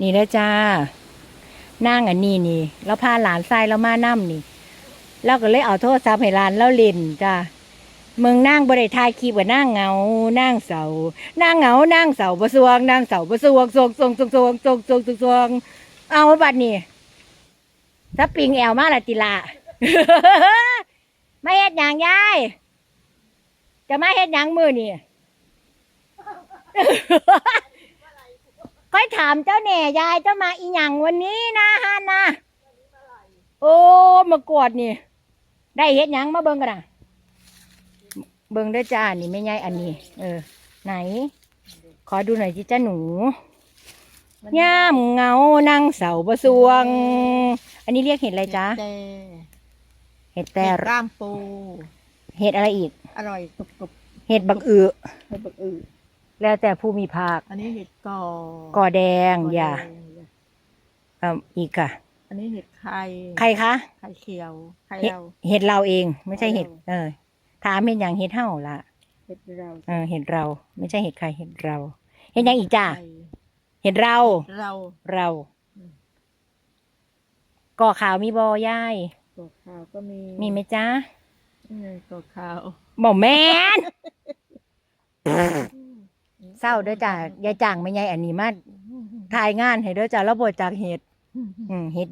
นี่นะจ้านั่งอันนี้นี่แล้วพาหลานทรายแล้วมานั่มนี่เราก็เลยเอาโทรศัพท์ให้หลานแล้วเล่นจ้าเมืองนั่งบริทายคลิปว่านั่งเงานั่งเสานั่งเงานั่งเสาบะสวงนั่งเสาบะสวงสวงสวงสวงสวงสวงสวงสวงสวงเอาบัดนี้ถ้าปิงแอวมาละติละไม่เฮ็ดหยังยายจะมาเฮ็ดหยังมือนี่ ค่อยถามเจ้าแหน่ยายเจ้ามาอีหยังวันนี้นะฮานนะโอ้มากวดนี่ ได้เฮ็ดหยังมาเบิ่งกันนะเบิ่งด้วยจ้านี่ไม่ใหญ่อันนี้ เออ ไหน ขอดูหน่อยจิจ้าหนูย่ามเงานั่งเสาบะสวง อันนี้เรียกเห็ดอะไรจ๊ะแต่เห็ดแต่แต่กล้ามปู เห็ดอะไรอีก อร่อยกรุบกรุบเห็ดบักอือเห็ดบักอือ แล้วแต่ผู้มีภาค อันนี้เห็ดกอก่อแดงกออย่าแดงเอ่ออีกค่ะอันนี้เห็ดไข่ใครคะไข่เขียวไข่เห็ดเราเห็ดเราเอง ไม่ใช่เห็ดเราเออถามเห็ดอย่างเห็ดเห่าล่ะเห็ดเราเออเห็ดเรา ไม่ใช่เห็ดใครเห็ดเรา เห็ดอย่างอีกจ้าไข่เห็ดเราเราเราอืมก่อขาวมีบอย่ายตัวขาวก็มีมีไหมจ้านี่ไงตัวขาวบอกแมน เศร้าเด้อจ้ายายจ่างไม่ยายอันนี้มาถ่ายงานให้เด้อจ้าแล้วบดจากเห็ดอืมเห็ด